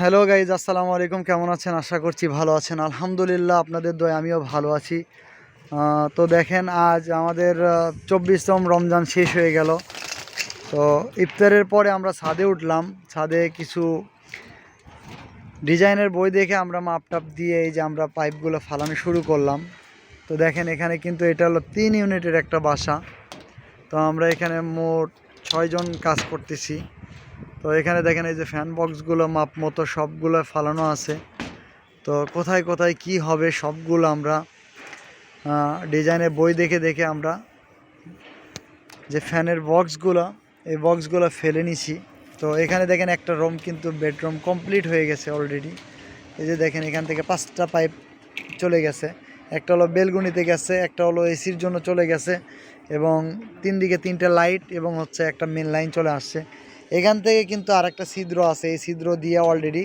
Hello guys, আসসালামু আলাইকুম। কেমন আছেন? আশা করছি ভালো আছেন। আলহামদুলিল্লাহ, আপনাদের দয় আমিও ভালো আছি। তো দেখেন, আজ আমাদের চব্বিশতম রমজান শেষ হয়ে গেল। তো ইফতারের পরে আমরা ছাদে উঠলাম। ছাদে কিছু ডিজাইনের বই দেখে আমরা মাপ টাপ দিয়ে এই যে আমরা পাইপগুলো ফালানো শুরু করলাম। তো দেখেন, এখানে কিন্তু এটা হলো তিন ইউনিটের একটা বাসা। তো আমরা এখানে মোট ছয়জন কাজ করতেছি। তো এখানে দেখেন এই যে ফ্যান বক্সগুলো মাপ মতো সবগুলো ফালানো আছে। তো কোথায় কোথায় কি হবে সবগুলো আমরা ডিজাইনের বই দেখে দেখে আমরা যে ফ্যানের বক্সগুলো এই বক্সগুলো ফেলে নিছি। তো এখানে দেখেন একটা রুম কিন্তু বেডরুম কমপ্লিট হয়ে গেছে অলরেডি এই যে দেখেন এখান থেকে পাঁচটা পাইপ চলে গেছে। একটা হলো বেলগুনিতে গেছে, একটা হলো এসির জন্য চলে গেছে এবং তিন দিকে তিনটে লাইট এবং হচ্ছে একটা মেন লাইন চলে আসছে। এখান থেকে কিন্তু আর একটা ছিদ্র আছে, এই ছিদ্র দিয়ে অলরেডি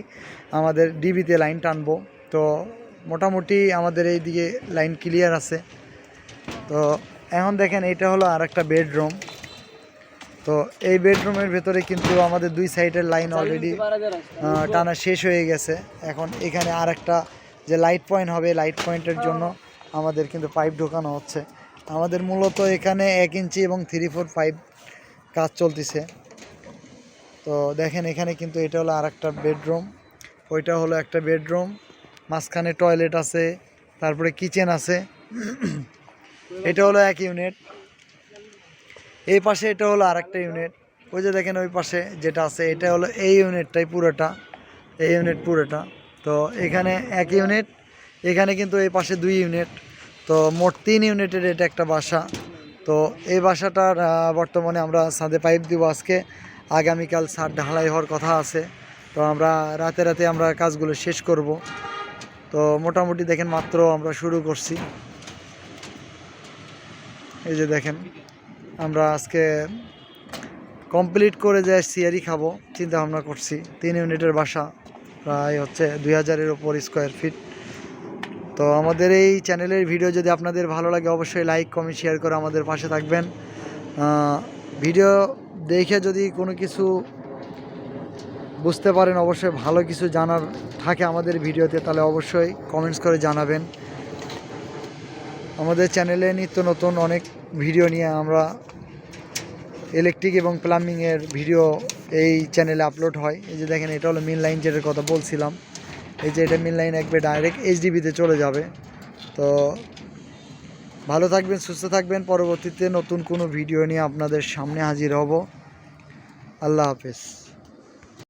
আমাদের ডিবিতে লাইন টানবো। তো মোটামুটি আমাদের এই দিকে লাইন ক্লিয়ার আছে। তো এখন দেখেন এটা হলো আর একটা বেডরুম তো এই বেডরুমের ভেতরে কিন্তু আমাদের দুই সাইডের লাইন অলরেডি টানা শেষ হয়ে গেছে। এখন এখানে আর একটা যে লাইট পয়েন্ট হবে লাইট পয়েন্টের জন্য আমাদের কিন্তু পাইপ ঢোকানো হচ্ছে। আমাদের মূলত এখানে এক ইঞ্চি এবং থ্রি ফোর পাইপ কাজ চলতেছে। তো দেখেন এখানে কিন্তু এটা হলো আর একটা বেডরুম, ওইটা হলো একটা বেডরুম, মাঝখানে টয়লেট আছে, তারপরে কিচেন আছে। এটা হলো এক ইউনিট। এই পাশে এটা হলো আর একটা ইউনিট। ওই যে দেখেন ওই পাশে যেটা আছে, এটা হলো এই ইউনিটটাই পুরোটা, এই ইউনিট পুরোটা। তো এখানে এক ইউনিট, এখানে কিন্তু এই পাশে দুই ইউনিট। তো মোট তিন ইউনিটের এটা একটা বাসা। তো এই বাসাটার বর্তমানে আমরা ছাদে পাইপ দিব আজকে। আগামীকাল ছাদ ঢালাই হওয়ার কথা আছে। তো আমরা রাতে রাতে আমরা কাজগুলো শেষ করব। তো মোটামুটি দেখেন মাত্র আমরা শুরু করছি। এই যে দেখেন, আমরা আজকে কমপ্লিট করে যে সিয়ারি খাব চিন্তা ভাবনা করছি। তিন ইউনিটের বাসা, প্রায় হচ্ছে দুই হাজারের ওপর স্কোয়ার ফিট তো আমাদের এই চ্যানেলের ভিডিও যদি আপনাদের ভালো লাগে, অবশ্যই লাইক কমেন্ট শেয়ার করে আমাদের পাশে থাকবেন। ভিডিও দেখে যদি কোনো কিছু বুঝতে পারেন, অবশ্যই ভালো কিছু জানার থাকে আমাদের ভিডিওতে, তাহলে অবশ্যই কমেন্টস করে জানাবেন। আমাদের চ্যানেলে নিত্য নতুন অনেক ভিডিও নিয়ে আমরা ইলেকট্রিক এবং প্লাম্বিংয়ের ভিডিও এই চ্যানেলে আপলোড হয়। এই যে দেখেন, এটা হলো মিন লাইন যেটার কথা বলছিলাম। এই যে এটা মিন লাইন একবার ডাইরেক্ট এইচডিবিতে চলে যাবে। তো ভালো থাকবেন, সুস্থ থাকবেন। পরবর্তীতে নতুন কোনো ভিডিও নিয়ে আপনাদের সামনে হাজির হব। আল্লাহ হাফেজ।